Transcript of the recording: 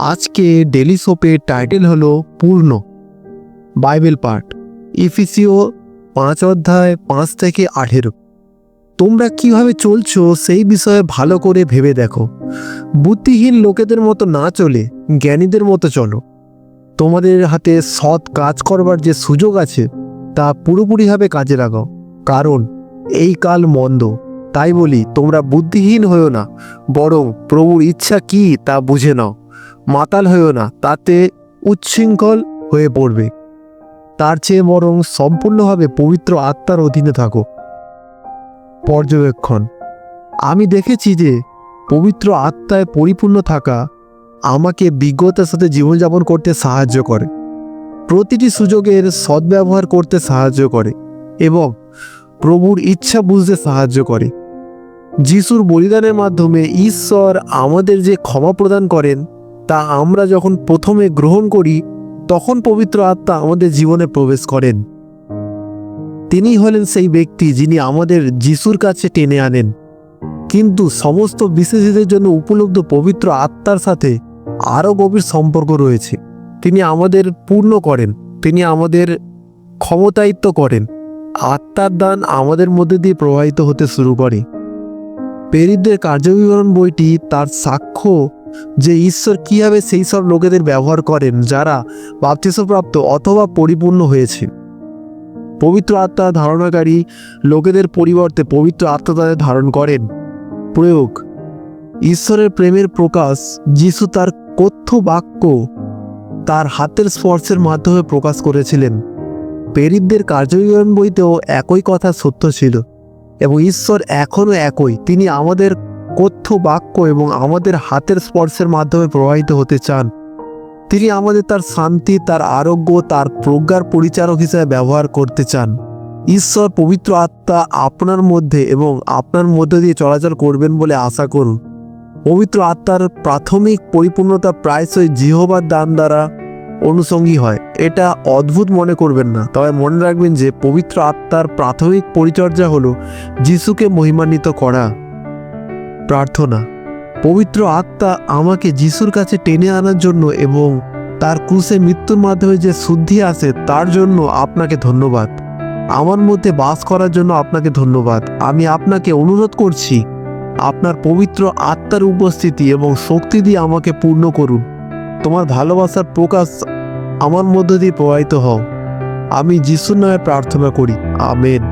আজকে daily সোপের title হলো পূর্ণ। বাইবেল পাঠ, ইফিসিও পাঁচ অধ্যায় পাঁচ থেকে আঠেরো। তোমরা কীভাবে চলছো সেই বিষয়ে ভালো করে ভেবে দেখো। বুদ্ধিহীন লোকেদের মতো না চলে জ্ঞানীদের মতো চলো। তোমাদের হাতে সৎ কাজ করবার যে সুযোগ আছে, তা পুরোপুরিভাবে কাজে লাগাও। কারণ এই কাল মন্দ। তাই বলি, তোমরা বুদ্ধিহীন হয়েও না, বরং প্রভুর ইচ্ছা কি তা বুঝে নাও। মাতাল হয়েও না, তাতে উচ্ছৃঙ্খল হয়ে পড়বে। তার চেয়ে বরং সম্পূর্ণভাবে পবিত্র আত্মার অধীনে থাকো। পর্যবেক্ষণ। আমি দেখেছি যে পবিত্র আত্মায় পরিপূর্ণ থাকা আমাকে বিজ্ঞতার সাথে জীবনযাপন করতে সাহায্য করে। প্রতিটি সুযোগের সদ্ব্যবহার করতে সাহায্য করে এবং প্রভুর ইচ্ছা বুঝতে সাহায্য করে। যিশুর বলিদানের মাধ্যমে ঈশ্বর আমাদের যে ক্ষমা প্রদান করেন তা আমরা যখন প্রথমে গ্রহণ করি, তখন পবিত্র আত্মা আমাদের জীবনে প্রবেশ করেন। তিনি হলেন সেই ব্যক্তি যিনি আমাদের যিশুর কাছে টেনে আনেন। কিন্তু সমস্ত বিশেষীদের জন্য উপলব্ধ পবিত্র আত্মার সাথে আরও গভীর সম্পর্ক রয়েছে। তিনি আমাদের পূর্ণ করেন, তিনি আমাদের ক্ষমতায়িত্ব করেন। আত্মার দান আমাদের মধ্যে দিয়ে প্রবাহিত হতে শুরু করে। পেরিতদের কার্যবিবরণ বইটি তার সাক্ষ্য যে ঈশ্বর কীভাবে সেই সব লোকেদের ব্যবহার করেন, যারা বাপ্তিসপ্রাপ্ত অথবা পরিপূর্ণ হয়েছে। পবিত্র আত্মা ধারণাকারী লোকেদের পরিবর্তে পবিত্র আত্মা তাদের ধারণ করেন। প্রয়োগ, ঈশ্বরের প্রেমের প্রকাশ যিশু তার কথ্য বাক্য তার হাতের স্পর্শের মাধ্যমে প্রকাশ করেছিলেন। পেরিতদের কার্যবিবরণ বইতেও একই কথা সত্য ছিল, এবং ঈশ্বর এখনও একই, তিনি আমাদের কথ্য বাক্য এবং আমাদের হাতের স্পর্শের মাধ্যমে প্রবাহিত হতে চান। তিনি আমাদের তার শান্তি, তার আরোগ্য, তার প্রজ্ঞার পরিচারক হিসেবে ব্যবহার করতে চান। ঈশ্বর পবিত্র আত্মা আপনার মধ্যে এবং আপনার মধ্যে দিয়ে চলাচল করবেন বলে আশা করুন। পবিত্র আত্মার প্রাথমিক পরিপূর্ণতা প্রায়শই জিহবার দান দ্বারা অনুষঙ্গী হয়। এটা অদ্ভুত মনে করবেন না। তবে মনে রাখবেন যে পবিত্র আত্মার প্রাথমিক পরিচর্যা হলো যিশুকে মহিমান্বিত করা। প্রার্থনা। পবিত্র আত্মা আমাকে যিশুর কাছে টেনে আনার জন্য এবং তার ক্রুশে মৃত্যুর মাধ্যমে যে শুদ্ধি আসে তার জন্য আপনাকে ধন্যবাদ। আমার মধ্যে বাস করার জন্য আপনাকে ধন্যবাদ। আমি আপনাকে অনুরোধ করছি, আপনার পবিত্র আত্মার উপস্থিতি এবং শক্তি দিয়ে আমাকে পূর্ণ করুন। তোমার ভালোবাসার প্রকাশ আমার মধ্য দিয়ে প্রবাহিত হও। আমি যিশুর নামে প্রার্থনা করি। আমেন।